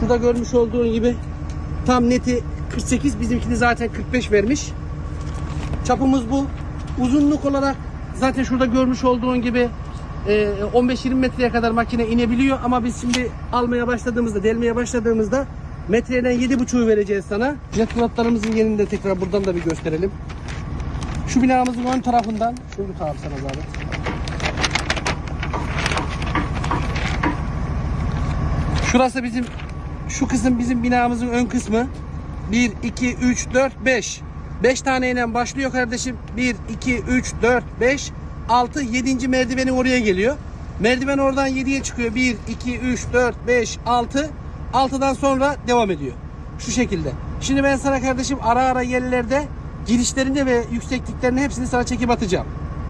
Şurada görmüş olduğun gibi tam neti 48 bizimkini zaten 45 vermiş. Çapımız bu. Uzunluk olarak zaten şurada görmüş olduğun gibi e, 15-20 metreye kadar makine inebiliyor ama biz şimdi almaya başladığımızda, delmeye başladığımızda metreden 7.5'u vereceğiz sana. Jet flatlarımızın yerini de tekrar buradan da bir gösterelim. Şu binamızın ön tarafından, şunu abi sana zahmet. Şurası bizim şu kısım bizim binamızın ön kısmı. 1 2 3 4 5. 5 taneyle başlıyor kardeşim. 1 2 3 4 5 6 7. merdivenin oraya geliyor. Merdiven oradan 7'ye çıkıyor. 1 2 3 4 5 6 6'dan sonra devam ediyor. Şu şekilde. Şimdi ben sana kardeşim ara ara yerlerde girişlerinde ve yüksekliklerinde hepsini sana çekip atacağım.